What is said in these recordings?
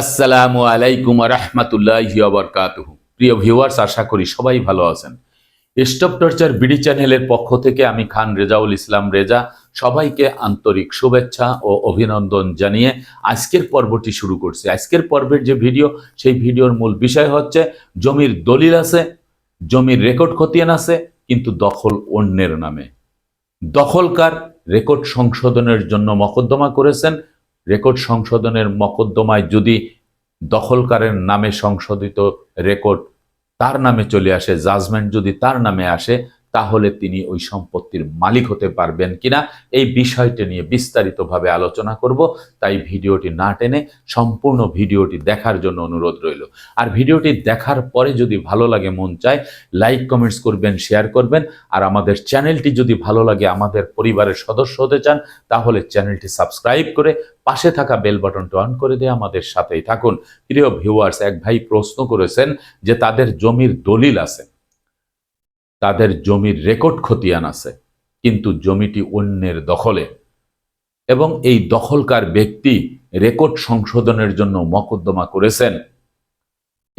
আসসালামু আলাইকুম রহমতুল্লাহ বরকাতুহ। প্রিয় ভিউয়ার্স আশা করি সবাই ভালো আছেন। স্টপ টর্চার বিডি চ্যানেলের পক্ষ থেকে আমি খান রেজাউল ইসলাম রেজা, সবাইকে আন্তরিক শুভেচ্ছা ও অভিনন্দন জানিয়ে আজকের পর্বটি শুরু করছি। আজকের পর্বের যে ভিডিও, সেই ভিডিওর মূল বিষয় হচ্ছে, জমির দলিল আছে, জমির রেকর্ড খতিয়ান আছে, কিন্তু দখল অন্যের নামে। দখলকার রেকর্ড সংশোধনের জন্য মকদ্দমা করেছেন রেকর্ড সংশোধনের মকদ্দমায় যদি দখলকারের নামে সংশোধিত রেকর্ড তার নামে চলে আসে, জাজমেন্ট যদি তার নামে আসে তাহলে তিনি ওই সম্পত্তির মালিক হতে পারবেন কিনা? এই বিষয়টি নিয়ে বিস্তারিতভাবে আলোচনা করব, তাই ভিডিওটি না টেনে সম্পূর্ণ ভিডিওটি দেখার জন্য অনুরোধ রইল। আর ভিডিওটি দেখার পরে যদি ভালো লাগে, মন চায়, লাইক, কমেন্টস করবেন, শেয়ার করবেন। আর আমাদের চ্যানেলটি যদি ভালো লাগে, আমাদের পরিবারের সদস্য হতে চান, তাহলে চ্যানেলটি সাবস্ক্রাইব করে পাশে থাকা বেল বাটনটি অন করে দিয়ে আমাদের সাথেই থাকুন। প্রিয় ভিউয়ার্স, এক ভাই প্রশ্ন করেছেন যে তাদের জমির দলিল আছে। তাদের জমির রেকর্ড খতিয়ান আছে, কিন্তু জমিটি অন্যের দখলে। এবং এই দখলকার ব্যক্তি রেকর্ড সংশোধনের জন্য মকদ্দমা করেছেন।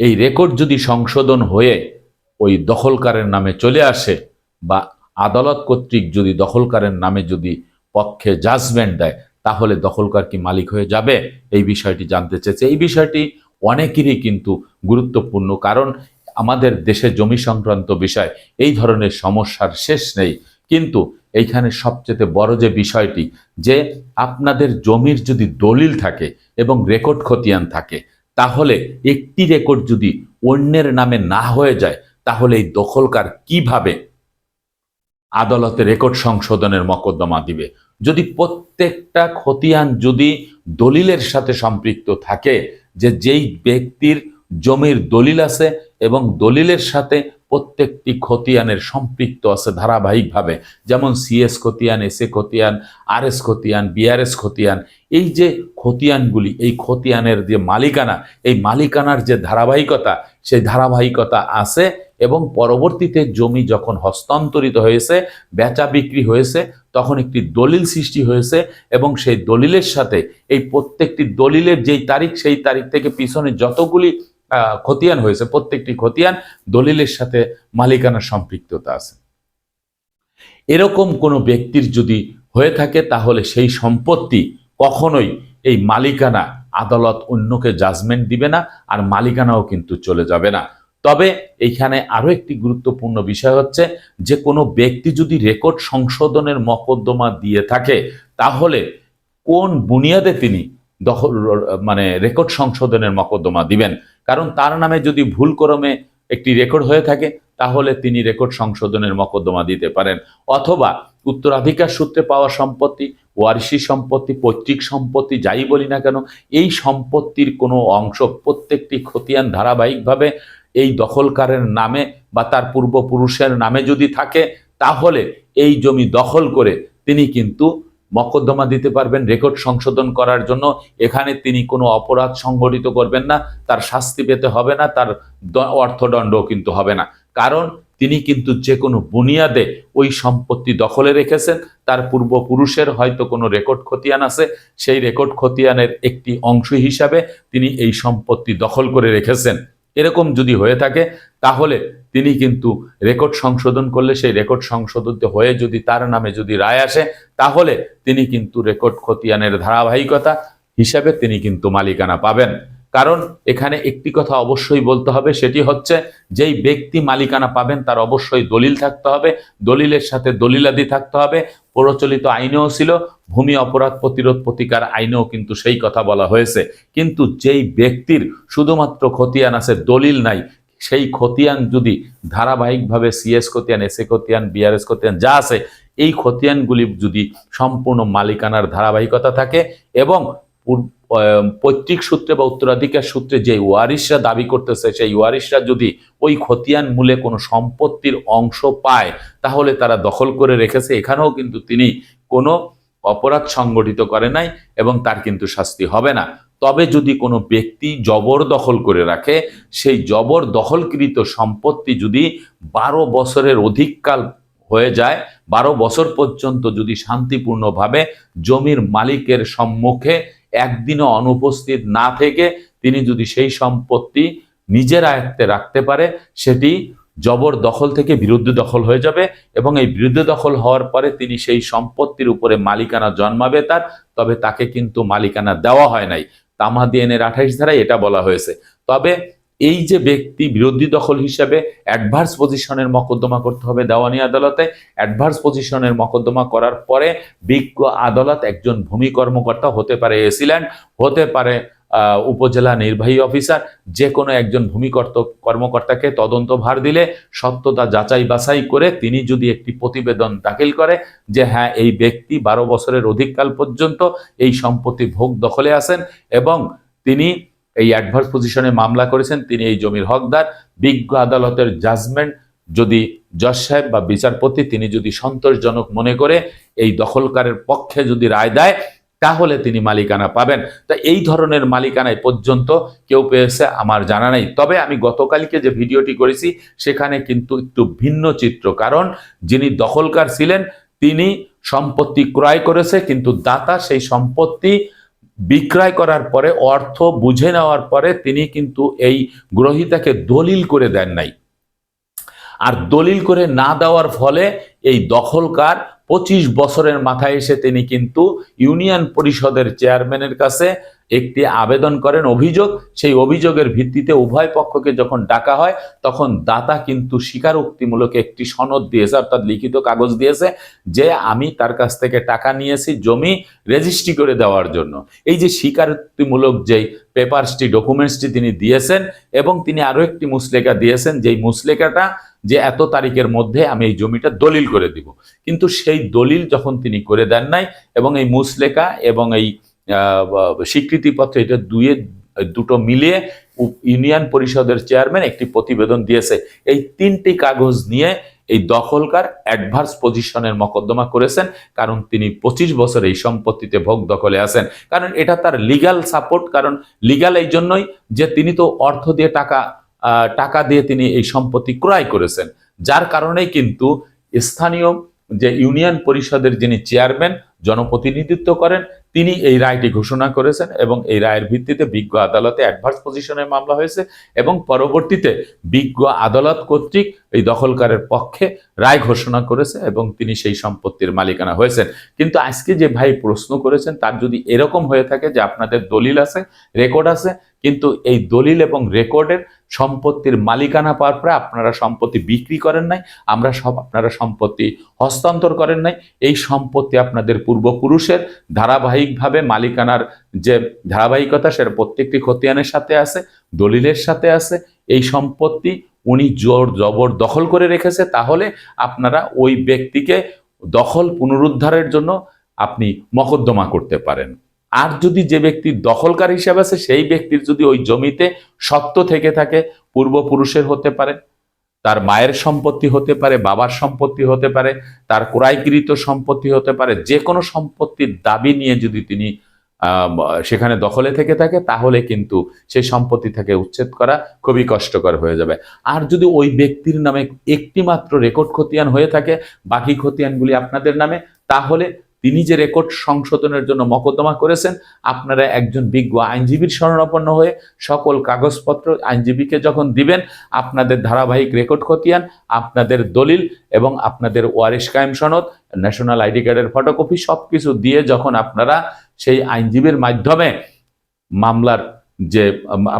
এই রেকর্ড যদি সংশোধন হয়ে ওই দখলকারের নামে চলে আসে বা আদালত কর্তৃক যদি দখলকারের নামে যদি পক্ষে জাজমেন্ট দেয়, তাহলে দখলকার কি মালিক হয়ে যাবে? এই বিষয়টি জানতে চেয়েছে। এই বিষয়টি অনেকেরই কিন্তু গুরুত্বপূর্ণ, কারণ আমাদের দেশে জমি সংক্রান্ত বিষয়, এই ধরনের সমস্যার শেষ নেই। কিন্তু এইখানে সবচেয়ে বড় যে বিষয়টি, যে আপনাদের জমির যদি দলিল থাকে এবং রেকর্ড খতিয়ান থাকে, তাহলে একটি রেকর্ড যদি অন্যের নামে না হয়ে যায়, তাহলে এই দখলকার কীভাবে আদালতে রেকর্ড সংশোধনের মকদ্দমা দিবে? যদি প্রত্যেকটা খতিয়ান যদি দলিলের সাথে সম্পৃক্ত থাকে, যে যেই ব্যক্তির জমির দলিল আছে এবং দলিলের সাথে প্রত্যেকটি খতিয়ানের সম্পৃক্ত আছে ধারাবাহিকভাবে। যেমন সিএস খতিয়ান এস এ খতিয়ান আর এস খতিয়ান, বিআরএস খতিয়ান। এই যে খতিয়ানগুলি, এই খতিয়ানের যে মালিকানা, এই মালিকানার যে ধারাবাহিকতা, সেই ধারাবাহিকতা আছে এবং পরবর্তীতে জমি যখন হস্তান্তরিত হয়েছে, বেচা বিক্রি হয়েছে, তখন একটি দলিল সৃষ্টি হয়েছে এবং সেই দলিলের সাথে এই প্রত্যেকটি দলিলের যেই তারিখ, সেই তারিখ থেকে পিছনে যতগুলি খতিয়ান হয়েছে, প্রত্যেকটি খতিয়ান দলিলের সাথে মালিকানার সম্পৃক্ততা আছে। এরকম কোনো ব্যক্তির যদি হয়ে থাকে, তাহলে সেই সম্পত্তি কখনোই এই মালিকানা আদালত অন্যকে জাজমেন্ট দিবে না, আর মালিকানাও কিন্তু চলে যাবে না। তবে এইখানে আরও একটি গুরুত্বপূর্ণ বিষয় হচ্ছে, যে কোনো ব্যক্তি যদি রেকর্ড সংশোধনের মকদ্দমা দিয়ে থাকে, তাহলে কোন বুনিয়াদে তিনি দখল মানে রেকর্ড সংশোধনের মকদ্দমা দিবেন। কারণ তার নামে যদি ভুল ক্রমে একটি রেকর্ড হয়ে থাকে, তাহলে তিনি রেকর্ড সংশোধনের মকদ্দমা দিতে পারেন। অথবা উত্তরাধিকার সূত্রে পাওয়া সম্পত্তি, ওয়ারিশি সম্পত্তি, পৈতৃক সম্পত্তি, যাই বলি না কেন, এই সম্পত্তির কোনো অংশ প্রত্যেকটি খতিয়ান ধারাবাহিকভাবে এই দখলকারের নামে বা তার পূর্বপুরুষের নামে যদি থাকে, তাহলে এই জমি দখল করে তিনি কিন্তু মকদ্দমা দিতে পারবেন, রেকর্ড সংশোধন করার জন্য। এখানে তিনি কোনো অপরাধ সংগঠিত করবেন না, তার শাস্তি পেতে হবে না, তার অর্থদণ্ডও কিন্তু হবে না। কারণ তিনি কিন্তু যে কোনো বুনিয়াদে ওই সম্পত্তি দখলে রেখেছেন, তার পূর্বপুরুষের হয়তো কোনো রেকর্ড খতিয়ান আছে, সেই রেকর্ড খতিয়ানের একটি অংশ হিসাবে তিনি এই সম্পত্তি দখল করে রেখেছেন। এরকম যদি হয়ে থাকে, তাহলে তিনি কিন্তু রেকর্ড সংশোধন করলে, সেই রেকর্ড সংশোধন হয়ে যদি তার নামে যদি রায় আসে, তাহলে তিনি কিন্তু রেকর্ড খতিয়ানের ধারাবাহিকতা হিসাবে তিনি কিন্তু মালিকানা পাবেন। কারণ এখানে একটি কথা অবশ্যই বলতে হবে, সেটি হচ্ছে যেই ব্যক্তি মালিকানা পাবেন তার অবশ্যই দলিল থাকতে হবে, দলিলের সাথে দলিলাদি থাকতে হবে। প্রচলিত আইনেও ছিল, ভূমি অপরাধ প্রতিরোধ প্রতিকার আইনেও কিন্তু সেই কথা বলা হয়েছে। কিন্তু যেই ব্যক্তির শুধুমাত্র খতিয়ান আছে, দলিল নাই, সেই খতিয়ান যদি ধারাবাহিকভাবে সিএস খতিয়ান, এস এ খতিয়ান বিআরএস খতিয়ান যা আছে, এই খতিয়ানগুলি যদি সম্পূর্ণ মালিকানার ধারাবাহিকতা থাকে এবং পৈতৃক সূত্রে বা উত্তরাধিকার সূত্রে যে ওয়ারিশরা দাবি করতেছে, সেই ওয়ারিশরা যদি ওই খতিয়ান মূলে কোনো সম্পত্তির অংশ পায়, তাহলে তারা দখল করে রেখেছে। এখানেও কিন্তু তিনি কোনো অপরাধ সংগঠিত করে নাই এবং তার কিন্তু শাস্তি হবে না। তবে যদি কোনো ব্যক্তি জবর দখল করে রাখে, সেই জবর দখলকৃত সম্পত্তি যদি বারো বছরের অধিককাল হয়ে যায়, বারো বছর পর্যন্ত যদি শান্তিপূর্ণভাবে জমির মালিকের সম্মুখে একদিনও অনুপস্থিত না থেকে তিনি যদি সেই সম্পত্তি নিজের আয়ত্তে রাখতে পারে, সেটি জবর দখল থেকে বিরুদ্ধ দখল হয়ে যাবে এবং এই বিরুদ্ধ দখল হওয়ার পরে তিনি সেই সম্পত্তির উপরে মালিকানা জন্মাবে তার, তবে তাকে কিন্তু মালিকানা দেওয়া হয় নাই। তামাদি এনের আঠাইশ ধারায় এটা বলা হয়েছে। তবে এই যে ব্যক্তি বিরোধী দখল হিসেবে অ্যাডভার্স পজিশনের মকদ্দমা করতে হবে দেওয়ানি আদালতে অ্যাডভার্স পজিশনের মকদ্দমা করার পরে বিজ্ঞ আদালত একজন ভূমি কর্মকর্তা হতে পারে এসিল্যান্ড, হতে পারে উপজেলা নির্বাহী অফিসার যে কোনো একজন ভূমিকর্ত কর্মকর্তাকে তদন্ত ভার দিলে সত্যতা যাচাই বাছাই করে তিনি যদি একটি প্রতিবেদন দাখিল করে যে হ্যাঁ এই ব্যক্তি বারো বছরের অধিককাল পর্যন্ত এই সম্পত্তি ভোগ দখলে আছেন এবং তিনি এই অ্যাডভার্স পজিশনে মামলা করেছেন, তিনি এই জমির হকদার। বিজ্ঞ আদালতের জাজমেন্ট যদি জজ সাহেব বা বিচারপতি, তিনি যদি সন্তোষজনক মনে করে এই দখলকারের পক্ষে যদি রায় দেয়, তাহলে তিনি মালিকানা পাবেন। তা এই ধরনের মালিকানায় পর্যন্ত কেউ পেয়েছে আমার জানা নেই। তবে আমি গতকালকে যে ভিডিওটি করেছি, সেখানে কিন্তু একটু ভিন্ন চিত্র। কারণ যিনি দখলকার ছিলেন, তিনি সম্পত্তি ক্রয় করেছে, কিন্তু দাতা সেই সম্পত্তি বিক্রয় করার পরে, অর্থ বুঝে নেওয়ার পরে তিনি কিন্তু এই গ্রহিতাকে দলিল করে দেন নাই। আর দলিল করে না দেওয়ার ফলে এই দখলকার পঁচিশ বছরের মাথায় এসে তিনি কিন্তু ইউনিয়ন পরিষদের চেয়ারম্যানের কাছে একটি আবেদন করেন অভিযোগ, সেই অভিযোগের ভিত্তিতে উভয় পক্ষকে যখন ডাকা হয়, তখন দাতা কিন্তু স্বীকারোক্তিমূলক একটি সনদ দিয়েছে, অর্থাৎ লিখিত কাগজ দিয়েছে যে আমি তার কাছ থেকে টাকা নিয়েছি জমি রেজিস্ট্রি করে দেওয়ার জন্য। এই যে স্বীকারোক্তিমূলক যেই পেপারসটি, ডকুমেন্টসটি তিনি দিয়েছেন এবং তিনি আরও একটি মুসলেখা দিয়েছেন, যেই মুসলেখাটা যে এত তারিখের মধ্যে আমি এই জমিটা দলিল করে দিব। কিন্তু সেই দলিল যখন তিনি করে দেন নাই এবং এই মুসলেখা এবং এই স্বীকৃতিপত্র, এটা দুয়ে, দুটো মিলিয়ে ইউনিয়ন পরিষদের চেয়ারম্যান একটি প্রতিবেদন দিয়েছে। এই তিনটি কাগজ নিয়ে এই দখলকার অ্যাডভার্স পজিশনের মকদ্দমা করেছেন, কারণ তিনি পঁচিশ বছর এই সম্পত্তিতে ভোগ দখলে আছেন। কারণ এটা তার লিগ্যাল সাপোর্ট কারণ লিগ্যাল এই জন্যই যে তিনি তো অর্থ দিয়ে টাকা টাকা দিয়ে তিনি এই সম্পত্তি ক্রয় করেছেন। যার কারণেই কিন্তু স্থানীয় যে ইউনিয়ন পরিষদের যিনি চেয়ারম্যান, জনপ্রতিনিধিত্ব করেন তিনি এই রায়টি ঘোষণা করেছেন এবং এই রায়ের ভিত্তিতে বিজ্ঞ আদালতে অ্যাডভার্স পজিশনের মামলা হয়েছে এবং পরবর্তীতে বিজ্ঞ আদালত কর্তৃক এই দখলকারের পক্ষে রায় ঘোষণা করেছে এবং তিনি সেই সম্পত্তির মালিকানা হয়েছেন। কিন্তু আজকে যে ভাই প্রশ্ন করেছেন, তার যদি এরকম হয়ে থাকে যে আপনাদের দলিল আছে রেকর্ড আছে কিন্তু এই দলিল এবং রেকর্ডের সম্পত্তির মালিকানা পাওয়ার পরে আপনারা সম্পত্তি বিক্রি করেন নাই, আমরা সব আপনারা সম্পত্তি হস্তান্তর করেন নাই, এই সম্পত্তি আপনাদের পূর্বপুরুষের ধারাবাহিকভাবে মালিকানার যে ধারাবাহিকতা সেটা প্রত্যেকটি খতিয়ানের সাথে আছে, দলিলের সাথে আছে, এই সম্পত্তি উনি জোর জবর দখল করে রেখেছে, তাহলে আপনারা ওই ব্যক্তিকে দখল পুনরুদ্ধারের জন্য আপনি মকদ্দমা করতে পারেন। আর যদি যে ব্যক্তি দখলকার হিসাবে আছে, সেই ব্যক্তির যদি ওই জমিতে সত্য থেকে থাকে, পূর্বপুরুষের হতে পারে, তার মায়ের সম্পত্তি হতে পারে, বাবার সম্পত্তি হতে পারে, তার ক্রয়কৃত সম্পত্তি হতে পারে, যে কোনো সম্পত্তির দাবি নিয়ে যদি তিনি সেখানে দখলে থেকে থাকে, তাহলে কিন্তু সেই সম্পত্তি থেকে উচ্ছেদ করা খুবই কষ্টকর হয়ে যাবে। আর যদি ওই ব্যক্তির নামে একটি মাত্র রেকর্ড খতিয়ান হয়ে থাকে, বাকি খতিয়ানগুলি আপনাদের নামে, তাহলে তিনি যে রেকর্ড সংশোধনের জন্য মকদ্দমা করেছেন, আপনারা একজন বিজ্ঞ আইনজীবীর শরণাপন্ন হয়ে সকল কাগজপত্র আইনজীবীকে যখন দিবেন, আপনাদের ধারাবাহিক রেকর্ড খতিয়ান, আপনাদের দলিল এবং আপনাদের ওয়ারিশ কায়েম সনদ, ন্যাশনাল আইডি কার্ডের ফটোকপি সব কিছু দিয়ে যখন আপনারা সেই আইনজীবীর মাধ্যমে মামলার যে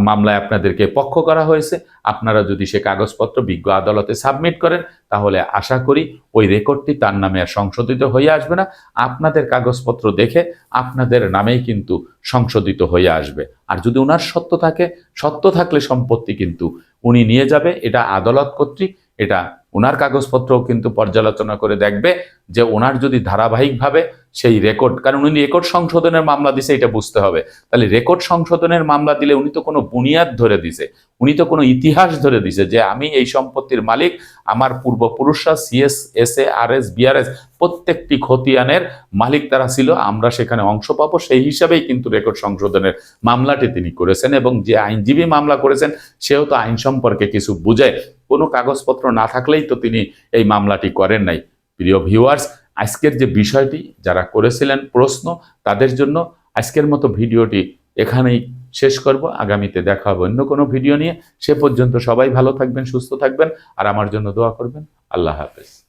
মামলায় আপনাদেরকে পক্ষ করা হয়েছে, আপনারা যদি সে কাগজপত্র বিজ্ঞ আদালতে সাবমিট করেন, তাহলে আশা করি ওই রেকর্ডটি তার নামে আর সংশোধিত হয়ে আসবে না। আপনাদের কাগজপত্র দেখে আপনাদের নামেই কিন্তু সংশোধিত হয়ে আসবে। আর যদি ওনার সত্য থাকে, সত্য থাকলে সম্পত্তি কিন্তু উনি নিয়ে যাবে, এটা আদালত কর্তৃক, এটা ওনার কাগজপত্রও কিন্তু পর্যালোচনা করে দেখবে যে ওনার যদি ধারাবাহিকভাবে সেই রেকর্ড কারণ উনি রেকর্ড সংশোধনের মামলা দিছে, এটা বুঝতে হবে। তাহলে রেকর্ড সংশোধনের মামলা দিলে উনি তো কোনো বুনিয়াদ ধরে দিছে। উনি তো কোনো ইতিহাস ধরে দিছে যে আমি এই সম্পত্তির মালিক, আমার পূর্বপুরুষরা CS S A R S BRS প্রত্যেকটি খতিয়ানের মালিক তারা ছিল, আমরা সেখানে অংশ পাবো। সেই হিসাবেই কিন্তু রেকর্ড সংশোধনের মামলাটি তিনি করেছেন এবং যে আইনজীবী মামলা করেছেন, সেও তো আইন সম্পর্কে কিছু বুঝে। কোনো কাগজপত্র না থাকলেই তো তিনি এই মামলাটি করেন নাই। প্রিয় ভিউয়ার্স আজকের যে বিষয়টি, যারা করেছিলেন প্রশ্ন, তাদের জন্য আজকের মতো ভিডিওটি এখানেই শেষ করব। আগামীতে দেখা হবে অন্য কোনো ভিডিও নিয়ে। সে পর্যন্ত সবাই ভালো থাকবেন, সুস্থ থাকবেন, আর আমার জন্য দোয়া করবেন। আল্লাহ হাফেজ।